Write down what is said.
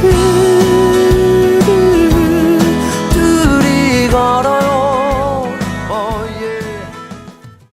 를